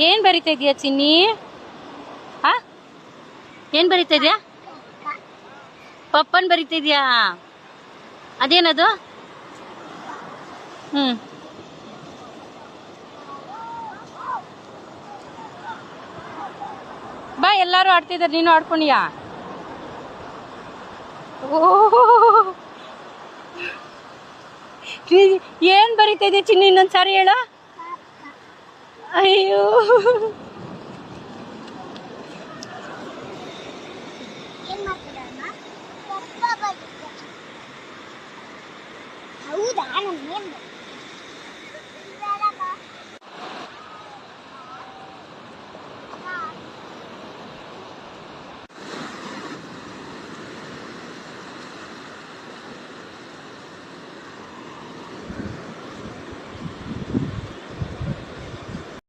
ಏನ್ ಬರಿತಾ ಇದೀಯ ಚಿನ್ನಿ? ಆ ಏನ್ ಬರಿತಾ ಇದೀಯ? ಪಪ್ಪನ್ ಬರಿತಾ ಇದೀಯ? ಅದೇನದು? ಹ್ಮ್. ಬಾ, ಎಲ್ಲಾರು ಆಡ್ತಿದಾರೆ. ನೀನು ಆಡ್ಕೊಂಡಿಯಾ? ಓ. ಏನ್ ಬರಿತಾ ಇದೀಯ ಚಿನ್ನಿ, ಇನ್ನೊಂದ್ಸಾರಿ ಹೇಳು. 아유. 엄마 드라마 오빠가 있어. 아우 나는 맨날.